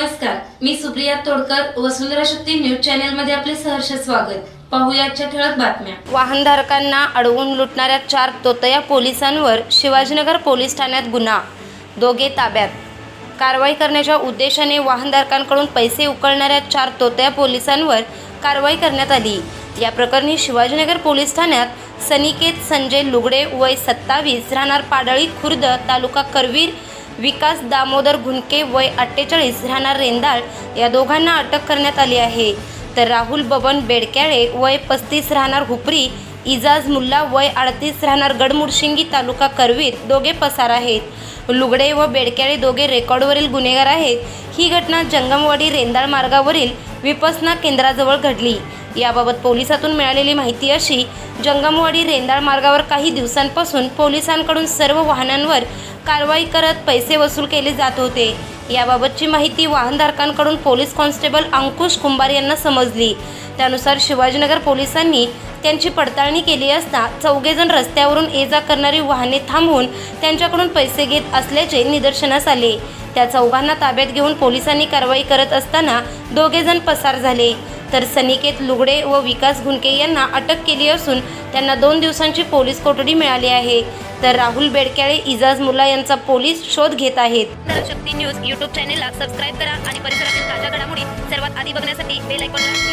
नमस्कार मी Supriya Todkar Vasundhara Shakti news channel मध्ये आपले सहर्ष स्वागत. पाहुयाच्या ठळक बातम्या. वाहनधारकांना अडवून लुटणाऱ्या चार तोतया पोलिसांवर शिवाजीनगर पोलीस ठाण्यात गुन्हा. दोघे ताब्यात. कारवाई करण्याच्या उद्देशाने वाहनधारकांकडून पैसे उकळणाऱ्या चार तोतया पोलिसांवर कारवाई करण्यात आली. या प्रकरणी शिवाजीनगर पोलीस ठाण्यात सनिकेत संजय लुगडे वय सत्तावीस राहणार पाडळी खुर्द तालुका करवीर विकास दामोदर घुनके वय अठ्ठेचाळीस राहणार रेंदाळ या दोघांना अटक करण्यात आली आहे. तर राहुल बबन बेडक्याळे वय पस्तीस राहणार हुपरी इजाज मुल्ला वय अडतीस राहणार गडमुडशिंगी तालुका करवीर दोघे पसार आहेत. लुगडे व बेडक्याळे दोघे रेकॉर्डवरील गुन्हेगार आहेत. ही घटना जंगमवाडी रेंदाळ मार्गावरील विपसना केंद्राजवळ घडली. याबाबत पोलिसातून मिळालेली माहिती अशी जंगमवाडी रेंदाळ मार्गावर काही दिवसांपासून पोलिसांकडून सर्व वाहनांवर कारवाई करत पैसे वसूल केले जात होते. याबाबतची माहिती वाहनधारकांकडून पोलीस कॉन्स्टेबल अंकुश कुंभार यांना समजली. त्यानुसार शिवाजीनगर पोलिसांनी त्यांची पडताळणी केली असता चौघेजण रस्त्यावरून ये जा करणारी वाहने थांबवून त्यांच्याकडून पैसे घेत असल्याचे निदर्शनास आले. त्या चौघांना ताब्यात घेऊन पोलिसांनी कारवाई करत असताना दोघेजण पसार झाले. तर सनिकेत लुगडे व विकास घुनके यांना अटक केली असून त्यांना दोन दिवसांची पोलीस कोठडी मिळाली आहे. तर राहुल बेडक्याळे इजाज मुला यांचा पोलीस शोध घेत आहेत. शक्ती न्यूज यूट्यूब चॅनेलला सबस्क्राईब करा आणि परिसरातील ताज्या घडामोडी सर्वात आधी बघण्यासाठी बेल ऐकून